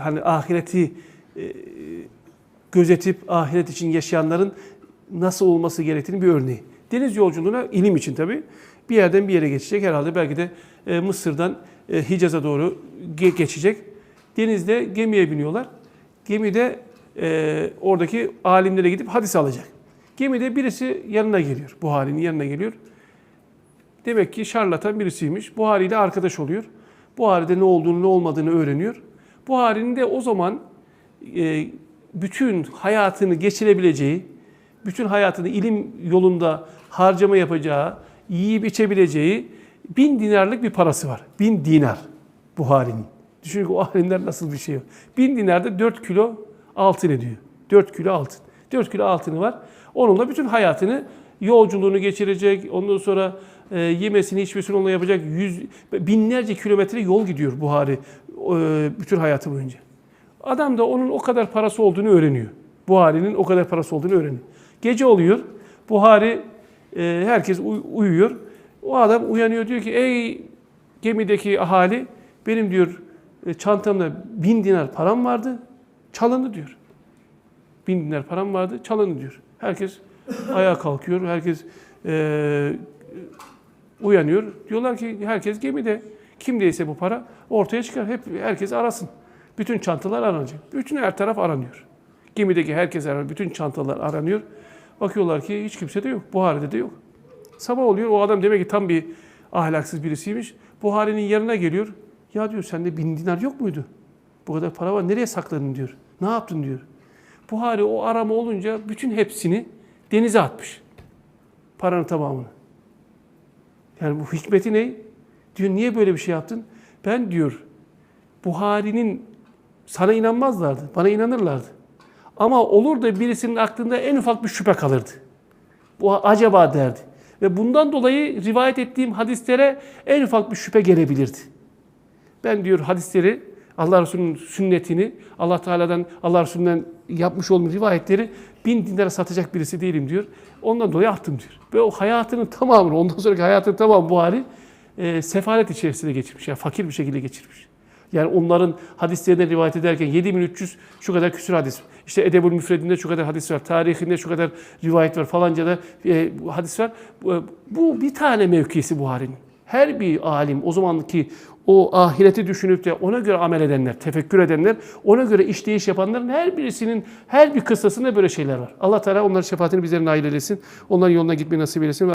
hani ahireti e, gözetip ahiret için yaşayanların nasıl olması gerektiğini bir örneği. Deniz yolculuğuna ilim için tabii bir yerden bir yere geçecek herhalde belki de e, Mısır'dan e, Hicaz'a doğru ge- geçecek. Denizde gemiye biniyorlar. Gemide e, oradaki alimlere gidip hadis alacak. Gemide birisi yanına geliyor. Buhari'nin yanına geliyor. Demek ki şarlatan birisiymiş. Buhari ile arkadaş oluyor. Buhari'de ne olduğunu ne olmadığını öğreniyor. Buhari'nin de o zaman e, bütün hayatını geçirebileceği, bütün hayatını ilim yolunda harcama yapacağı, yiyip içebileceği bin dinarlık bir parası var. Bin dinar Buhari'nin. Düşünün ki o alimler nasıl bir şey. Bin dinarda 4 kilo altın ediyor. 4 kilo altın. 4 kilo altını var. Onunla bütün hayatını yolculuğunu geçirecek. Ondan sonra e, yemesini içmesini onunla yapacak. Yüz, binlerce kilometre yol gidiyor Buhari e, bütün hayatı boyunca. Adam da onun o kadar parası olduğunu öğreniyor. Buhari'nin o kadar parası olduğunu öğreniyor. Gece oluyor. Buhari e, herkes uy- uyuyor. O adam uyanıyor diyor ki ey gemideki ahali benim diyor e, çantamda bin dinar param vardı çalındı diyor. Bin dinar param vardı çalındı diyor. Herkes ayağa kalkıyor. Herkes e, uyanıyor. Diyorlar ki herkes gemide. Kimdeyse bu para ortaya çıkar. Hep herkes arasın. Bütün çantalar aranacak. Bütün her taraf aranıyor. Gemideki herkes aranıyor. Bütün çantalar aranıyor. Bakıyorlar ki hiç kimse de yok. Buhari'de de yok. Sabah oluyor. O adam demek ki tam bir ahlaksız birisiymiş. Buhari'nin yanına geliyor. Ya diyor sende bin dinar yok muydu? Bu kadar para var. Nereye sakladın diyor. Ne yaptın diyor. Buhari o arama olunca bütün hepsini denize atmış. Paranın tamamını. Yani bu hikmeti ne? Diyor niye böyle bir şey yaptın? Ben diyor Buhari'nin sana inanmazlardı. Bana inanırlardı. Ama olur da birisinin aklında en ufak bir şüphe kalırdı. Bu acaba derdi. Ve bundan dolayı rivayet ettiğim hadislere en ufak bir şüphe gelebilirdi. Ben diyor hadisleri, Allah Resulü'nün sünnetini, Allah Teala'dan, Allah Resulü'nden yapmış olduğum rivayetleri bin dinlere satacak birisi değilim diyor. Ondan dolayı attım diyor. Ve o hayatının tamamını, ondan sonraki hayatının tamamı Buhari e, sefalet içerisinde geçirmiş. Yani fakir bir şekilde geçirmiş. Yani onların hadislerine rivayet ederken 7300 şu kadar küsur hadis. İşte Edebül Müfredinde şu kadar hadis var. Tarihinde şu kadar rivayet var. Falanca da e, hadis var. Bu, bu bir tane mevkisi Buhari'nin. Her bir alim o zamanki o ahireti düşünüp de ona göre amel edenler, tefekkür edenler, ona göre işleyiş yapanların her birisinin her bir kıssasında böyle şeyler var. Allah Teala onların şefaatini bizlere nail eylesin. Onların yoluna gitmeyi nasip eylesin.